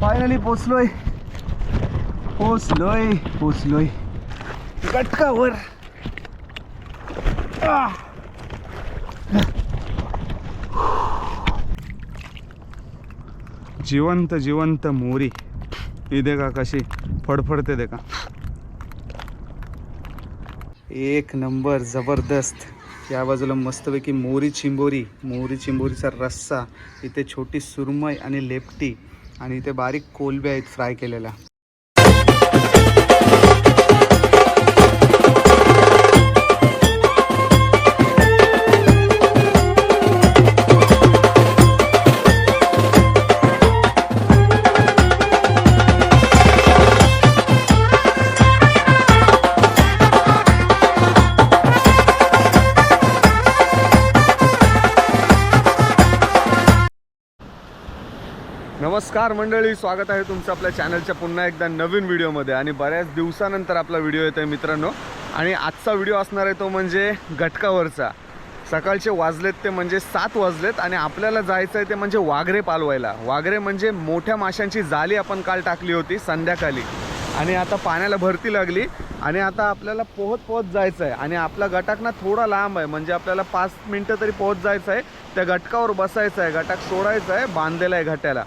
Finally पोचलोय पोचलोय पोचलोय गटकावर. जिवंत जिवंत मोरी. ही देखा कशी फडफडते देखा. एक नंबर जबरदस्त. या बाजूला मस्तपैकी मोरी चिंबोरी. मोरी चिंबोरीचा रस्सा. इथे छोटी सुरमई आणि लेपटी. आणि इथे बारीक कोलबे आहेत फ्राय केलेल्या. नमस्कार मंडळी स्वागत आहे तुमचं आपल्या चॅनलच्या पुन्हा एकदा नवीन व्हिडिओमध्ये. आणि बऱ्याच दिवसानंतर आपला व्हिडिओ येतो आहे मित्रांनो. आणि आजचा व्हिडिओ असणार आहे तो म्हणजे घटकावरचा. सकाळचे वाजलेत ते म्हणजे सात वाजलेत आणि आपल्याला जायचं आहे ते म्हणजे वाघरे पालवायला. वाघरे म्हणजे मोठ्या माशांची जाळी आपण काल टाकली होती संध्याकाळी. आणि आता पाण्याला भरती लागली आणि आता आपल्याला पोहत पोहत जायचं आहे आणि आपला गटाक ना थोडा लांब आहे म्हणजे आपल्याला पाच मिनटं तरी पोहत जायचं आहे त्या गटकावर बसायचं आहे गटाक सोडायचं आहे बांधलेला आहे घट्याला.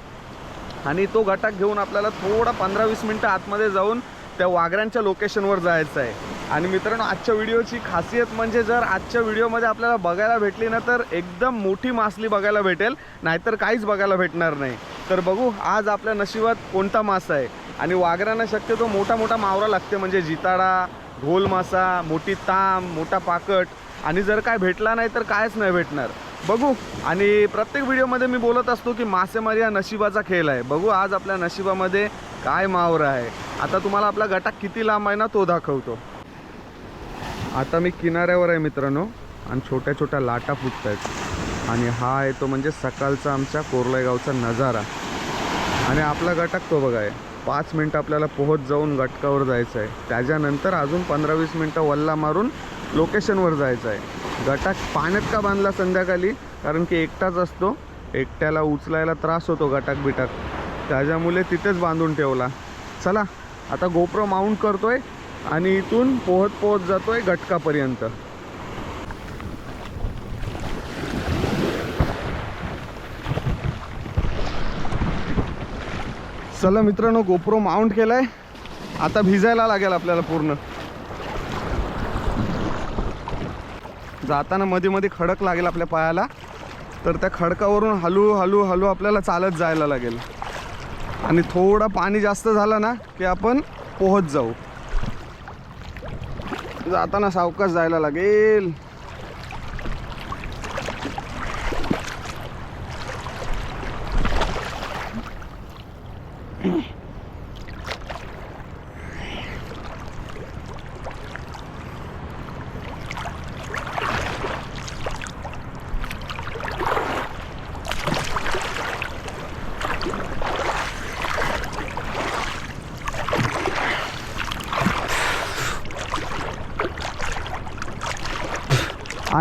आणि तो घटक घेऊन आपल्याला थोडा पंधरा वीस मिनटं आतमध्ये जाऊन त्या वाघरांच्या लोकेशनवर जायचं आहे. आणि मित्रांनो आजच्या व्हिडिओची खासियत म्हणजे जर आजच्या व्हिडिओमध्ये आपल्याला बघायला भेटली ना तर एकदम मोठी मासली बघायला भेटेल. नाहीतर काहीच बघायला भेटणार नाही. तर बघू आज आपल्या नशिबात कोणता मासा आहे? आणि वाघरांना शक्यतो मोठा मोठा मावरा लागते म्हणजे जिताडा घोल मासा मोठी ताम मोठा पाकट. आणि जर काय भेटला नाही तर कायच नाही भेटणार. बघू. आणि प्रत्येक व्हिडिओमध्ये मी बोलत असतो की मासेमारी हा नशिबाचा खेळ आहे. बघू आज आपल्या नशिबामध्ये काय मावरा आहे. आता तुम्हाला आपला गटाक किती लांब आहे ना तो दाखवतो. आता मी किनाऱ्यावर आहे मित्रांनो. आणि छोट्या छोट्या लाटा फुटत आहेत आणि हा आहे तो म्हणजे सकाळचा आमच्या कोरलेगावचा नजारा. आणि आपला गटाक तो बघा आहे पाच मिनटं आपल्याला पोहोच जाऊन गटकावर जायचं आहे. त्याच्यानंतर अजून पंधरा वीस मिनटं वल्ला मारून लोकेशनवर जायचं आहे. गटाक पाण्यात का बांधला संध्याकाळी? कारण की एकटाच असतो. एकट्याला उचलायला त्रास होतो गटाक बिटाक. त्याच्यामुळे तिथेच बांधून ठेवला. चला आता गोप्रो माउंट करतोय आणि इथून पोहत पोहत जातोय गटकापर्यंत चला मित्रांनो गोप्रो माउंट केलाय. आता भिजायला लागेल आपल्याला पूर्ण. जाताना मध्ये मध्ये खडक लागेल आपल्या पायाला तर त्या खडकावरून हलू हलू हलू आपल्याला चालत जायला लागेल. आणि थोडं पाणी जास्त झालं ना की आपण पोहत जाऊ. जाताना सावकाश जायला लागेल.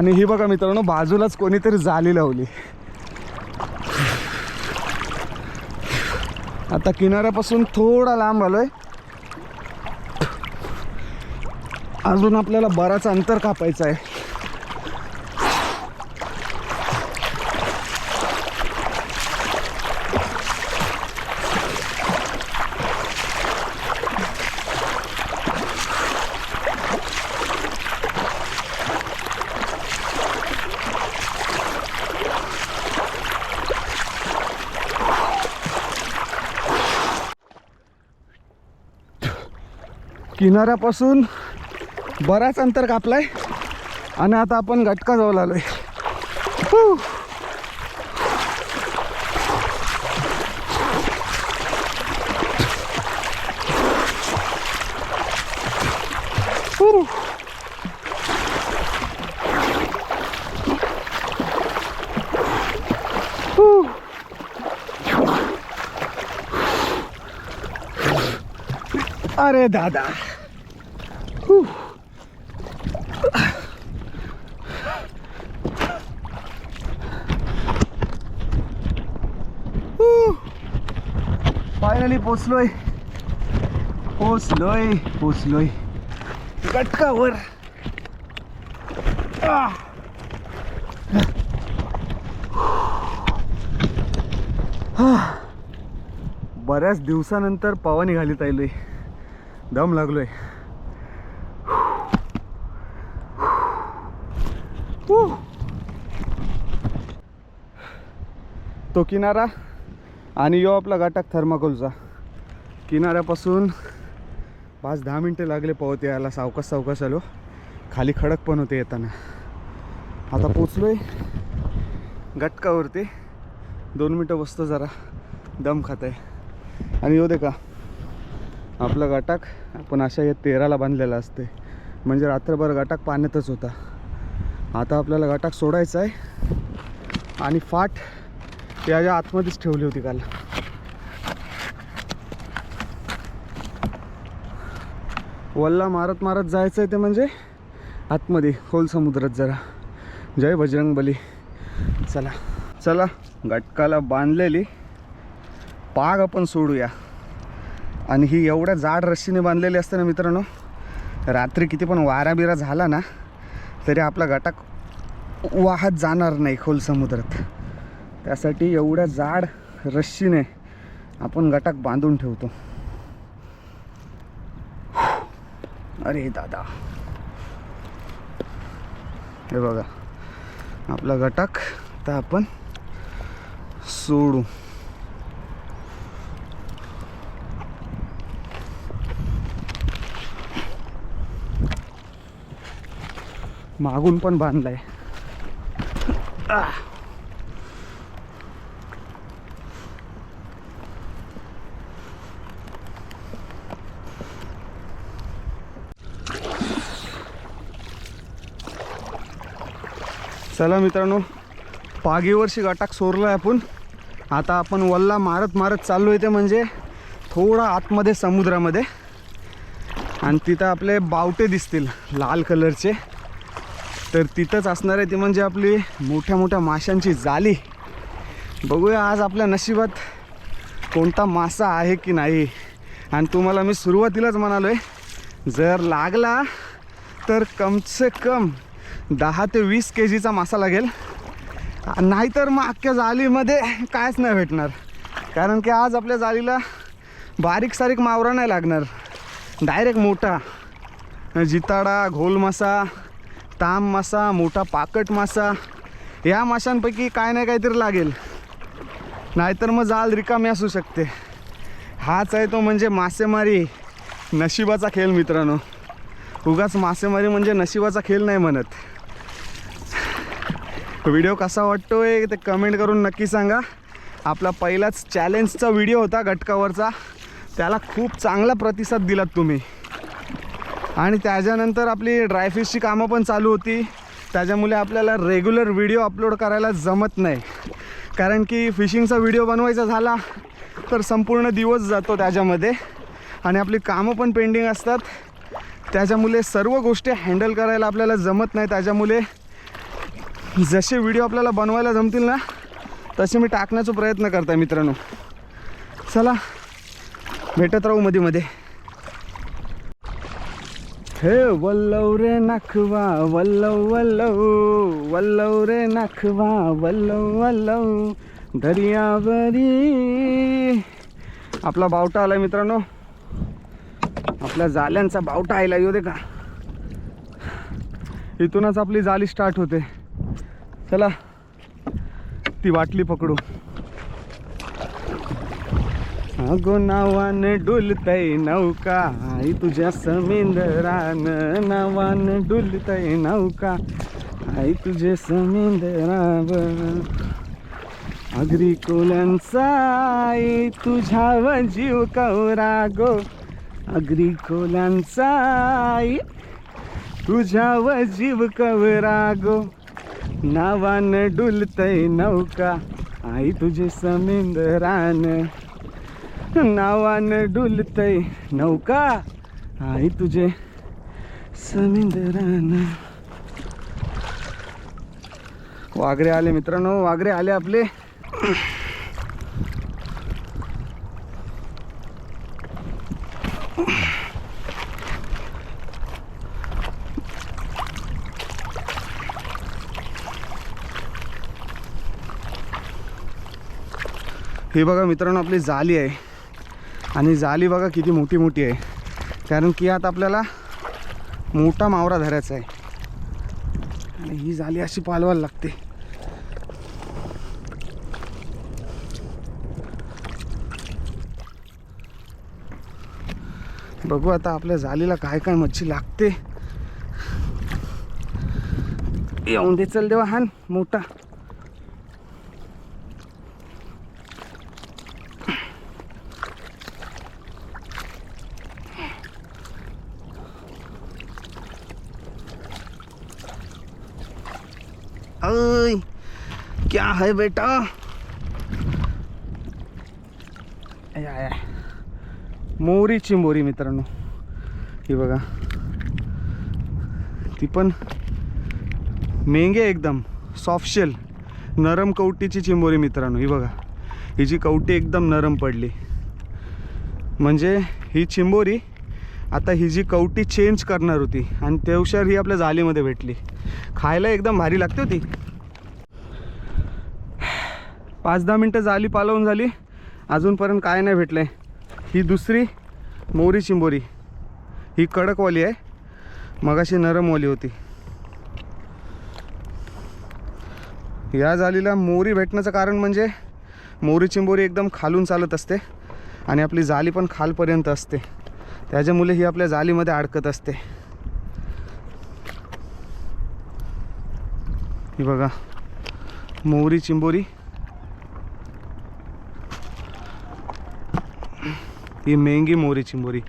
आणि ही बघा मित्रांनो बाजूलाच कोणीतरी जाली लावली. आता किनाऱ्यापासून थोडा लांब आलोय. अजून आपल्याला बराच अंतर कापायचं आहे. किनाऱ्यापासून बराच अंतर कापलाय. आणि आता आपण घटका जवळ आलोय आहे अरे दादा. फायनली पोचलोय पोचलोय पोचलोय गटकावर. बऱ्याच दिवसानंतर पवानी घालीत आलोय दम लागलोय. तो किनारा आणि यो आपला घाटाक थर्माकोलचा. किनाऱ्यापासून पाच दहा मिनटं लागले पवत यायला. सावकाश सावकाश आलो. खाली खडक पण होते येताना. आता पोचलो आहे गटकावरती दोन मिनटं बसतो जरा. दम खात आहे आणि येऊ दे का आपला गाटाक आपण अशा या तेराला बांधलेला असते म्हणजे रात्रभर गाटाक पाण्यातच होता. आता आपल्याला गाटाक सोडायचा आहे आणि फाट याच्या आतमध्येच ठेवली होती काल. वल्ला मारत मारत जायचं आहे ते म्हणजे आतमध्ये खोल समुद्रात जरा. जय बजरंग बली. चला. चला घटकाला बांधलेली पाग आपण सोडूया. आणि ही एवढ्या जाड रस्सीने बांधलेली असते ना मित्रांनो रात्री किती पण वारा बिरा झाला ना तरी आपला गटाक वाहत जाणार नाही खोल समुद्रात. त्यासाठी एवढ्या जाड रश्शीने आपण गटाक बांधून ठेवतो. अरे दादा. हे बघा. आपला गटाक तर आपण सोडू. मागून पण बांधलाय. चला मित्रांनो पागीवर्षी गाटाक सोरला आहे आपण. आता आपण वल्ला मारत मारत चाललो आहे ते म्हणजे थोडा आतमध्ये समुद्रामध्ये. आणि तिथं आपले बावटे दिसतील लाल कलरचे. तर तिथंच असणार आहे ती म्हणजे आपली मोठ्या मोठ्या माशांची जाली. बघूया आज आपल्या नशिबात कोणता मासा आहे की नाही. आणि तुम्हाला मी सुरुवातीलाच म्हणालो आहे जर लागला तर कमसे कम दहा ते वीस के जीचा मासा लागेल. नाहीतर मग अख्ख्या जालीमध्ये कायच नाही भेटणार. कारण की आज आपल्या जालीला बारीक सारीक मावरा नाही लागणार. डायरेक्ट मोठा. जिताडा घोल मासा ताम मासा मोठा पाकट मासा या माशांपैकी काय नाही काहीतरी लागेल. नाहीतर मग जाल रिकामी असू शकते. हाच आहे तो म्हणजे मासेमारी नशिबाचा खेळ मित्रांनो. उगाच मासेमारी म्हणजे नशिबाचा खेळ नाही म्हणत. व्हिडिओ कसा वाटतोय ते कमेंट करून नक्की सांगा. आपला पहिलाच चॅलेंजचा व्हिडिओ होता घटकावरचा. त्याला खूप चांगला प्रतिसाद दिलात तुम्ही. आणि त्याच्यानंतर आपली ड्रायफिशची कामं पण चालू होती. त्याच्यामुळे आपल्याला रेग्युलर व्हिडिओ अपलोड करायला जमत नाही. कारण की फिशिंगचा व्हिडिओ बनवायचा झाला तर संपूर्ण दिवस जातो त्याच्यामध्ये. आणि आपली कामं पण पेंडिंग असतात. त्याच्यामुळे सर्व गोष्टी हँडल करायला आपल्याला जमत नाही. त्याच्यामुळे जसे व्हिडिओ आपल्याला बनवायला जमतील ना तसे मी टाकण्याचा प्रयत्न करताय मित्रांनो. चला भेटत राहू मध्ये मध्ये हे वल्लव रे नाखवा वल्लव वल्लव वल्लव रे नाखवा वल्लव वल्लव दर्यावरी. आपला बावटा आलाय मित्रांनो. आपल्या जाल्यांचा बावटा आयला येऊ दे का? इथूनच आपली जाली स्टार्ट होते. चला. ती वाटली पकडू. अगो नावान डुलतय नौका. आई तुझ्या समेंदरान नावान डुलतय नौका. आई तुझे समेंदराव अगरी कोल्यांचा आई तुझ्या जीव कौरा गो अगरी कोल्यांचा आई तुझ्यावर जीव कवरा गो नावान डुलतय नौका. आई तुझे समेंदरान. नावान डुलतय नौका. आई तुझे समुद्रान. वाघरे आले मित्रांनो वाघरे आले आपले. ही बघा मित्रांनो आपली जाली आहे. आणि जाली बघा किती मोठी मोठी आहे. कारण की आता आपल्याला मोठा मावरा धरायचा आहे. आणि ही जाली अशी पालवायला लागते. बघू आता आपल्या जालीला काय काय मच्छी लागते. येऊन दे चल देवा हान मोठा. क्या है बेटा। या या मोरी चिंबोरी मित्रांनो। ही बघा। ती पण मेंगे एकदम सॉफ्टशेल नरम कवटीची चिंबोरी मित्रांनो ही बघा. हिची कवटी एकदम नरम पडली. म्हणजे ही चिंबोरी आता ही जी कवटी चेंज करणार होती. आणि तेवशार ही आपल्या जालीमध्ये भेटली. खायला एकदम भारी लागते होती पाच दहा मिनटं झाली पालवून झाली. अजूनपर्यंत काय नाही भेटलं ही दुसरी मोरी चिंबोरी. ही कडकवाली आहे. मगाशी नरमवाली होती. या जालीला मोरी भेटण्याचं कारण म्हणजे मोरी चिंबोरी एकदम खालून चालत असते आणि आपली जाली पण खालपर्यंत असते. त्याच्यामुळे ही आपल्या जालीमध्ये अडकत असते. ही बघा मोरी चिंबोरी. ही मेंगी मोरी चिंबोरी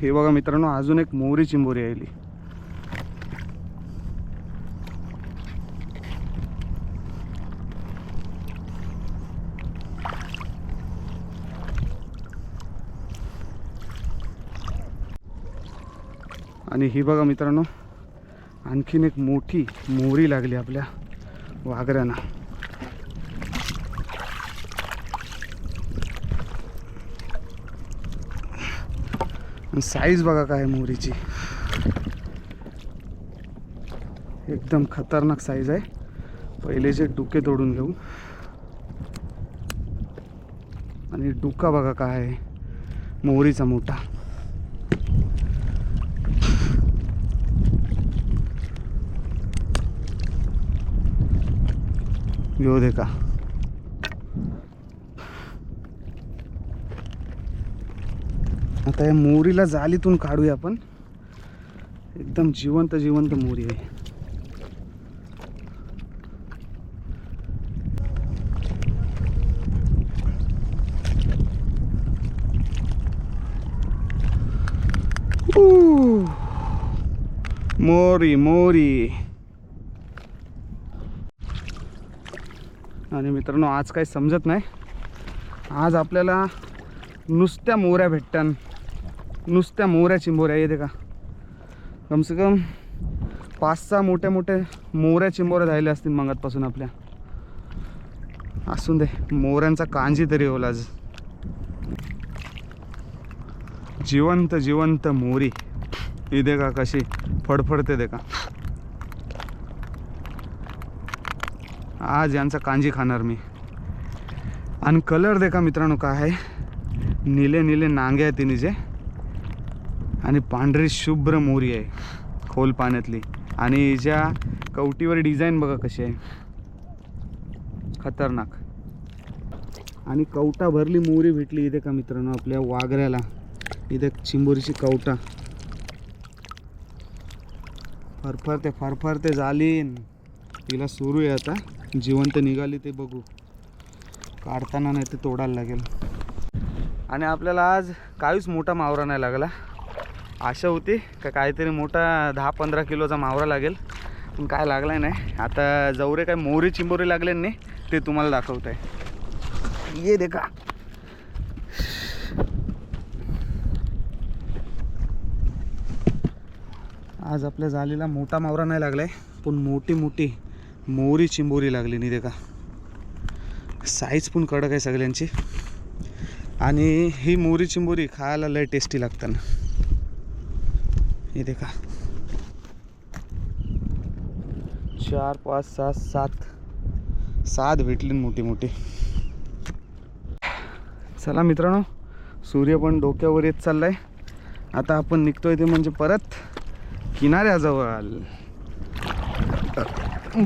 हे बघा मित्रांनो अजून एक मोरी चिंबोरी आली आणि ही बघा मित्रांनो आणखीन एक मोठी मोरी लागली आपल्या वाघऱ्यांना साईज बघा काय आहे एकदम खतरनाक साईज आहे. पहिलेचे डुके तोडून घेऊ. आणि डुका बघा काय आहे. मोहरीचा मोठा. घेऊ दे का आता या मोरीला जालीतून काढूया आपण. एकदम जिवंत जिवंत मोरी आहे. मोरी मोरी. आणि मित्रांनो आज काही समजत नाही. आज आपल्याला नुसत्या मोऱ्या भेटतात. नुसत्या मोऱ्या चिंबोऱ्या येते का कमसे कम पाच सहा मोठ्या मोठ्या मोऱ्या चिंबोऱ्या झालेल्या असतील मंगातपासून आपल्या. असून दे मोऱ्यांचा कांजी तरी होईल आज. जिवंत जिवंत मोरी. ही दे का कशी फडफडते दे का आज यांचा कांजी खाणार मी. आणि कलर दे का मित्रांनो काय आहे? निले निले नांगे आहेत जे. आणि पांढरी शुभ्र मोरी आहे खोल पाण्यातली. आणि हिच्या कवटीवर डिझाईन बघा कशी आहे. खतरनाक. आणि कवटा भरली मोरी भेटली इथे का मित्रांनो आपल्या वाघऱ्याला. इथे चिंबोरीची कवटा. फरफरते फरफरते जालीन तिला सुरू आहे आता. जिवंत निघाली ते बघू. काढताना नाही ते तोडायला लागेल. आणि आपल्याला आज काहीच मोठा मावरा नाही लागला. आशा होती का काहीतरी मोठा दहा पंधरा किलोचा मावरा लागेल. पण काय लागला नाही. आता जवरे काय मोरी चिंबोरी लागले नाही ते तुम्हाला दाखवत आहे ये दे का आज आपल्या जालीला मोठा मावरा नाही लागलाय पण मोठी मोठी मोरी चिंबोरी लागली नाही देखा. साईज पण कडक आहे सगळ्यांची. आणि ही मोरी चिंबोरी खायला लय टेस्टी लागतं ना हे देखा। चार पाच सहा सात। सात भेटली मोठी मोठी चला मित्रांनो सूर्य पण डोक्यावर येत चाललाय. आता आपण निघतोय ते म्हणजे परत किनाऱ्याजवळ.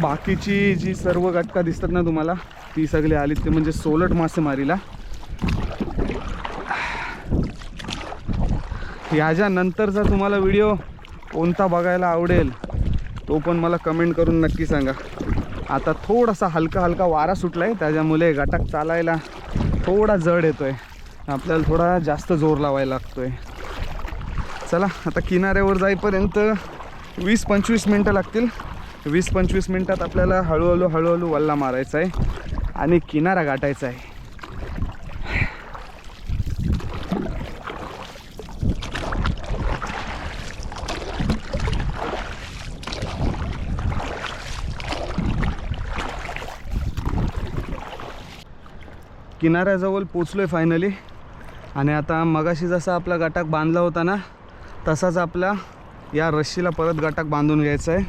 बाकीची जी सर्व घटका दिसतात ना तुम्हाला ती सगळी आली ते म्हणजे सोलट मासेमारीला. याच्या नंतरचा तुम्हाला व्हिडिओ कोणता बघायला आवडेल तो पण मला कमेंट करून नक्की सांगा. आता थोडासा हलका हलका वारा सुटला आहे त्याच्यामुळे गटाक चालायला थोडा जड येतो आहे आपल्याला थोडा जास्त जोर लावायला लागतो आहे चला आता किनाऱ्यावर जाईपर्यंत वीस पंचवीस मिनटं लागतील. वीस पंचवीस मिनटात आपल्याला हळूहळू हळूहळू वल्ला मारायचा आहे आणि किनारा गाठायचा आहे किनाऱ्याजवळ पोचलो आहे फायनली आणि आता मगाशी जसा आपला गटाक बांधला होता ना तसाच आपला या रश्शीला परत गटाक बांधून घ्यायचा आहे.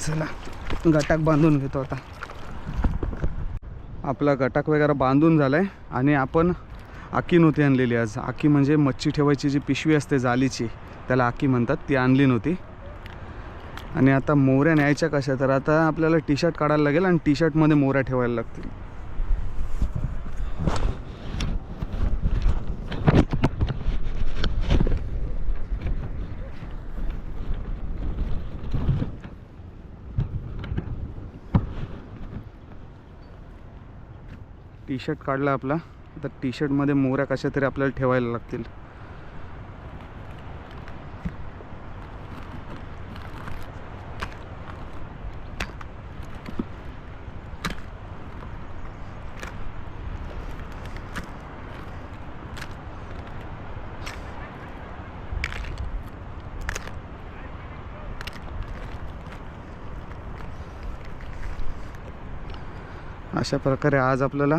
चला गटाक बांधून घेतो आता. आपला गटाक वगैरे बांधून झाला आहे आणि आपण आकी नव्हती आणलेली आज. आकी म्हणजे मच्छी ठेवायची जी पिशवी असते जालीची त्याला आकी म्हणतात ती आणली नव्हती. आणि आता मोऱ्या न्यायच्या कशा? तर आता आपल्याला टी शर्ट काढायला लागेल आणि टी शर्टमध्ये मोऱ्या ठेवायला लागतील. टी शर्ट काढला आपला. आता टी शर्टमध्ये मोऱ्या कशा तरी आपल्याला ठेवायला लागतील. अशा प्रकारे आज आपल्याला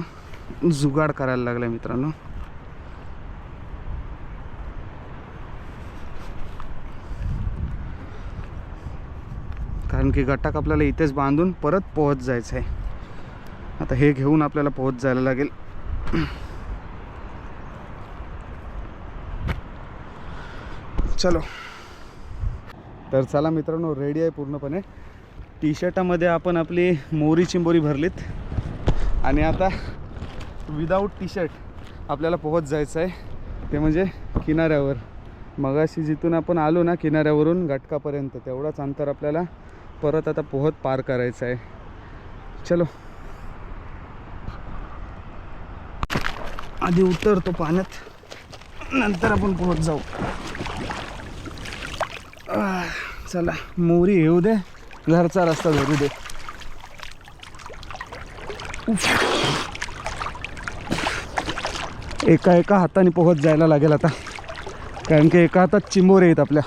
जुगाड करायला लागला मित्रांनो. कारण की गटाक आपल्याला इथेच बांधून परत पोहोच जायचं आहे आता हे घेऊन आपल्याला पोहोच जायला लागेल. चलो. तर चला मित्रांनो रेडी आहे पूर्णपणे. टी शर्टामध्ये आपण आपली मोरी चिंबोरी भरलीत. आणि आता विदाऊट टी शर्ट आपल्याला पोहोच जायचं आहे ते म्हणजे किनाऱ्यावर. मगाशी जिथून आपण आलो ना किनाऱ्यावरून घटकापर्यंत तेवढाच अंतर आपल्याला परत आता पोहत पार करायचं आहे चलो. आधी उतरतो पाण्यात नंतर आपण पोहत जाऊ. चला मोरी येऊ दे घरचा रस्ता धरू दे. एका एका हाताने पोहत जायला लागेल आता. कारण की एका हातात चिंबोरे आहेत आपल्या.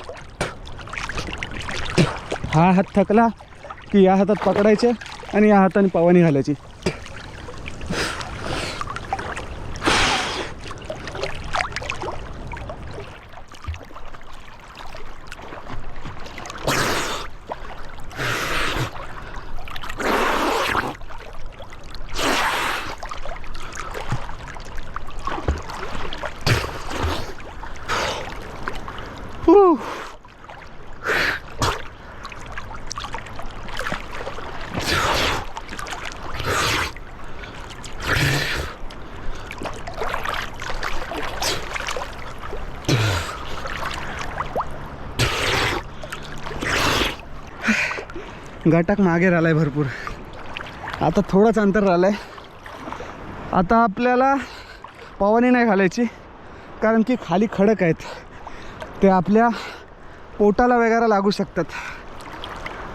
हा हात थकला की या हातात पकडायचे आणि या हाताने पवानी घालायची. घटक मागे राहिला आहे भरपूर. आता थोडंच अंतर राहिलंय. आता आपल्याला पवनी नाही घालायची कारण की खाली खडक आहेत. ते आपल्या पोटाला वगैरे लागू शकतात.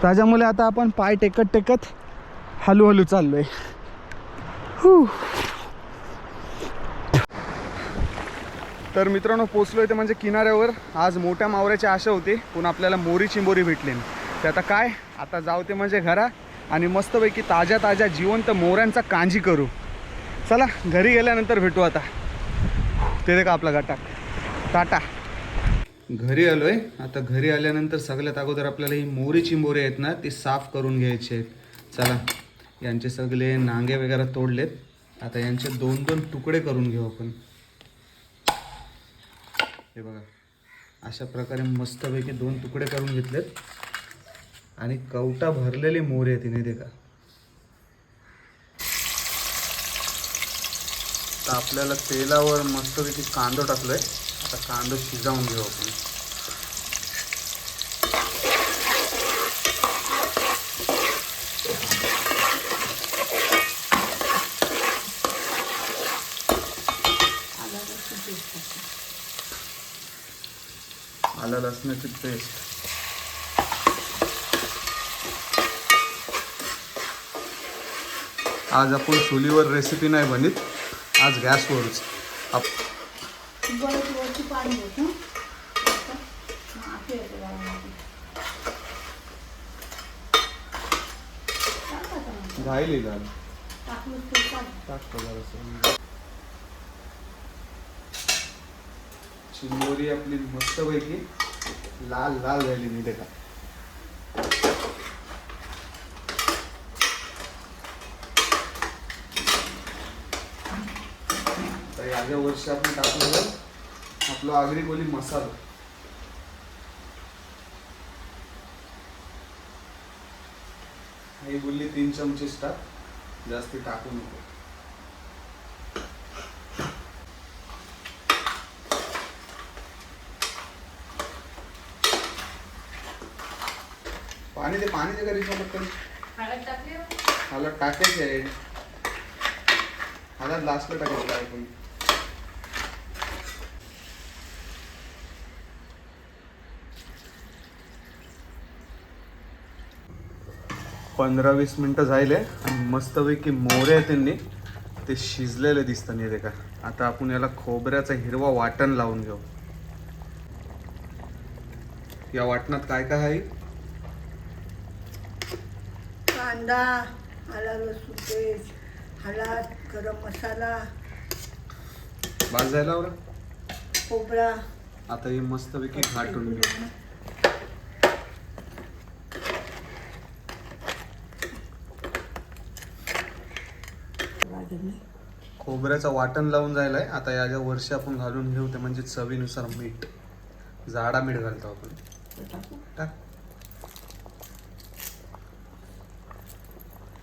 त्याच्यामुळे आता आपण पाय टेकत टेकत हळूहळू चाललो आहे तर मित्रांनो पोचलो ते म्हणजे किनाऱ्यावर. आज मोठ्या मावऱ्याची आशा होती. पण आपल्याला मोरी चिंबोरी भेटली. नाही. ते आता काय? आता जाऊ ते म्हणजे घरा आणि मस्तपैकी ताज्या ताज्या जिवंत मोऱ्यांचा कांजी करू. चला घरी गेल्यानंतर भेटू आता. ते दे का आपला गटाक टाटा. घरी आलोय. आता घरी आल्यानंतर सगळ्यात अगोदर आपल्याला ही मोरी चिंबोरे आहेत ना ती साफ करून घ्यायचे आहेत. चला यांचे सगळे नांगे वगैरे तोडलेत. आता यांचे दोन दोन तुकडे करून घेऊ आपण. हे बघा अशा प्रकारे मस्तपैकी दोन तुकडे करून घेतलेत. आणि कवटा भरलेली मोरी आहे तिने ते का? आपल्याला तेलावर मस्तपैकी कांदो टाकलोय. आता कांदो शिजावून घेऊ आपण. आलं लसणाची पेस्ट आज आपण चुलीवर रेसिपी नाही बनत. आज गॅसवरच आप बरं वरती पाणी होतं झालं टाकतो चिंबोरी आपली मस्तपैकी लाल लाल झाली मी ते का याच्या वर्षी आपण टाकलेलं आपलं आगरी कोली मसाला. ही बोलली तीन चमचेच टाक जास्ती टाकू नको. पाणी दे पाणी दे कधी पटकन. हळद टाकायची आहे. हळद लास्टला टाकायचं आहे पंधरा वीस मिनटं झाले आणि मस्तपैकी मोरे आहेत त्यांनी. ते शिजलेले दिसतं नाही ते का आता आपण याला खोबऱ्याचं हिरवा वाटण लावून घेऊ. या वाटणात काय काय आहे? कांदा आला लसूण पेस्ट हळद गरम मसाला भाज खोबरा. आता हे मस्तपैकी घाटून घेऊ. खोबऱ्याचं वाटण लावून जायलाय आता याच्या वर्षी आपण घालून घेऊ ते म्हणजे चवीनुसार मीठ. जाडा मीठ घालतो आपण. टाक.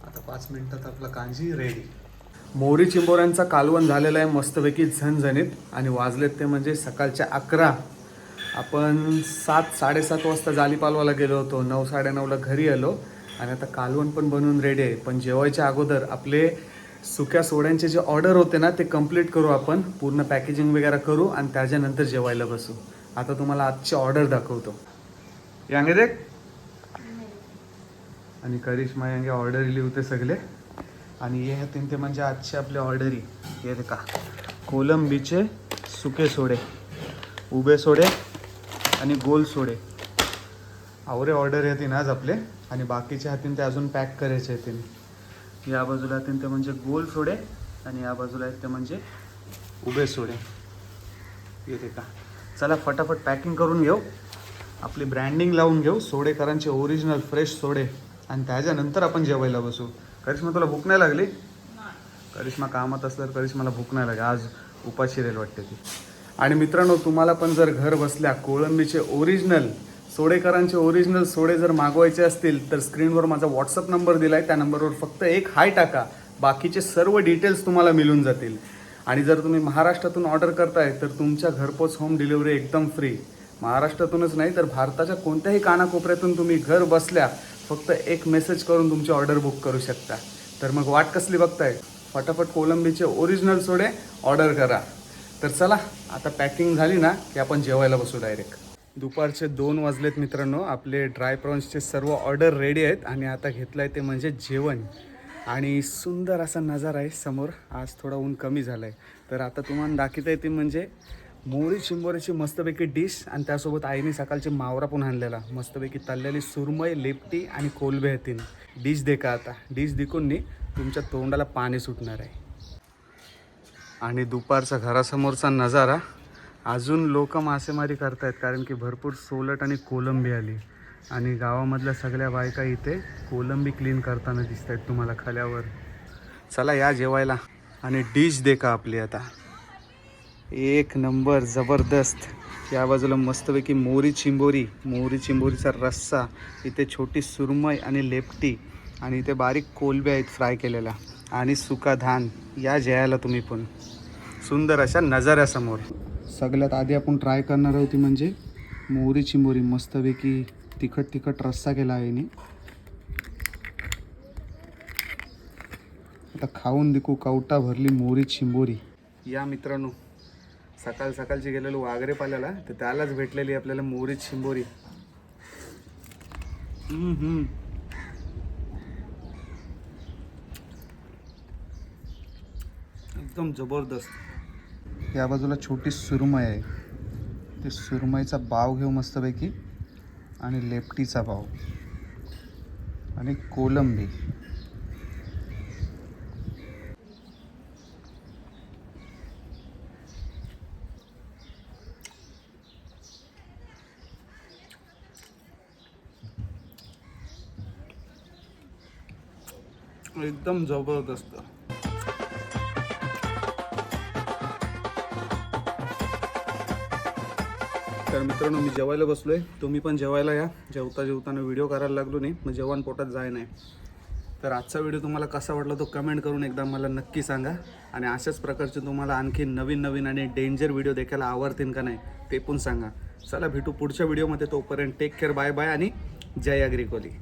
आता पाच मिनिटात आपला कांजी रेडी मोरी चिंबोऱ्यांचा कालवण झालेला आहे मस्तपैकी झणझणीत आणि वाजलेत ते म्हणजे सकाळच्या अकरा. आपण सात साडेसात वाजता जालीपालवाला गेलो होतो. नऊ साडेनऊला घरी आलो. आणि आता कालवण पण बनवून रेडी आहे. पण जेवायच्या अगोदर आपले सुक्या सोड्यांचे जे ऑर्डर होते ना ते कंप्लीट करू आपण. पूर्ण पॅकेजिंग वगैरे करू आणि त्याच्यानंतर जेवायला बसू. आता तुम्हाला आजची ऑर्डर दाखवतो. यांगे देख. आणि करिश्मा यांगे ऑर्डर दिली होते सगळे. आणि हे होते ते म्हणजे आजचे आपले ऑर्डरी हे. का कोलंबीचे सुके सोडे उभे सोडे आणि गोल सोडे. आवरे ऑर्डर येतील आज आपले. आणि बाकीचे हातीन ते अजून पॅक करायचे येतील या बाजूला येतील ते म्हणजे गोल सोडे आणि या बाजूला आहेत ते म्हणजे उभे सोडे. येते का? चला फटाफट पॅकिंग करून घेऊ. आपली ब्रँडिंग लावून घेऊ. सोडेकरांचे ओरिजिनल फ्रेश सोडे. आणि त्याच्यानंतर आपण जेवायला बसू. करिश्मा तुला भूक नाही लागली? करिश्मा कामात असल्यावर करिश्माला भूक नाही लागली आज उपाशी रेल वाटते ती. आणि मित्रांनो तुम्हाला पण जर घर बसल्या कोळंबीचे ओरिजिनल सोडेकरांचे ओरिजिनल सोडे जर मागवायचे असतील तर स्क्रीनवर माझा व्हॉट्सअप नंबर दिला आहे त्या नंबरवर फक्त एक हाय टाका. बाकीचे सर्व डिटेल्स तुम्हाला मिळून जातील. आणि जर तुम्ही महाराष्ट्रातून ऑर्डर करताय तर तुमच्या घरपोच होम डिलिव्हरी एकदम फ्री महाराष्ट्रातूनच नाही तर भारताच्या कोणत्याही कानाकोपऱ्यातून तुम्ही घर बसल्या फक्त एक मेसेज करून तुमची ऑर्डर बुक करू शकता. तर मग वाट कसली बघताय? फटाफट कोलंबीचे ओरिजिनल सोडे ऑर्डर करा. तर चला आता पॅकिंग झाली ना की आपण जेवायला बसू डायरेक्ट दुपारचे दोन वाजलेत मित्रांनो. आपले ड्राय प्रॉन्सचे सर्व ऑर्डर रेडी आहेत आणि आता घेतलं आहे ते म्हणजे जेवण. आणि सुंदर असा नजारा आहे समोर. आज थोडा ऊन कमी झाला आहे तर आता तुम्हाला दाखवता येते म्हणजे मोरी चिंबोऱ्याची मस्तपैकी डिश आणि त्यासोबत आईने सकाळचे मावरा पण आणलेला. मस्तपैकी तळलेली सुरमय लेपटी आणि कोलबे येतील डिश दे का आता. डिश देखून तुमच्या तोंडाला पाणी सुटणार आहे. आणि दुपारचा घरासमोरचा नजारा अजून लोक मासेमारी करतायत कारण की भरपूर सोलट आणि कोलंबी आली. आणि गावामधल्या सगळ्या बायका इथे कोलंबी क्लीन करताना दिसत आहेत तुम्हाला खाल्यावर. चला या जेवायला. आणि डिश दे का आपली आता. एक नंबर जबरदस्त. या बाजूला मस्तपैकी मोरी चिंबोरी. मोरी चिंबोरीचा रस्सा. इथे छोटी सुरमई आणि लेपटी. आणि इथे बारीक कोलब्या आहेत फ्राय केलेल्या. आणि सुका धान. या जेवायला तुम्ही पण. सुंदर अशा नजाऱ्यासमोर. सगळ्यात आधी आपण ट्राय करणार आहोत ती म्हणजे मोहरी. चिंबोरी मस्तपैकी तिखट तिखट रस्सा केला आहे याने आता खाऊन दिकू कवटा भरली मोहरी. चिंबोरी या मित्रांनो सकाळ सकाळची गेलेलो वागरे पाल्याला तर त्यालाच भेटलेली आपल्याला मोहरी. चिंबोरी एकदम जबरदस्त. या बाजूला छोटी सुरमई आहे. ते सुरमईचा बाव घेऊ मस्तपैकी आणि लेपटीचा बाव. आणि कोलंबी. एकदम जबरदस्त. तर मित्रांनो मी जेवायला आहे तुम्ही पण जेवायला या. जेवता जेवताना व्हिडिओ करायला लागलो नाही मग जेवण पोटात जाय नाही. तर आजचा व्हिडिओ तुम्हाला कसा वाटला तो कमेंट करून एकदा मला नक्की सांगा. आणि अशाच प्रकारचे तुम्हाला आणखी नवीन नवीन आणि डेंजर व्हिडिओ देखायला आवडतील का नाही ते पण सांगा. चला भेटू पुढच्या व्हिडिओमध्ये तोपर्यंत टेक केअर बाय बाय आणि जय अग्रिकोली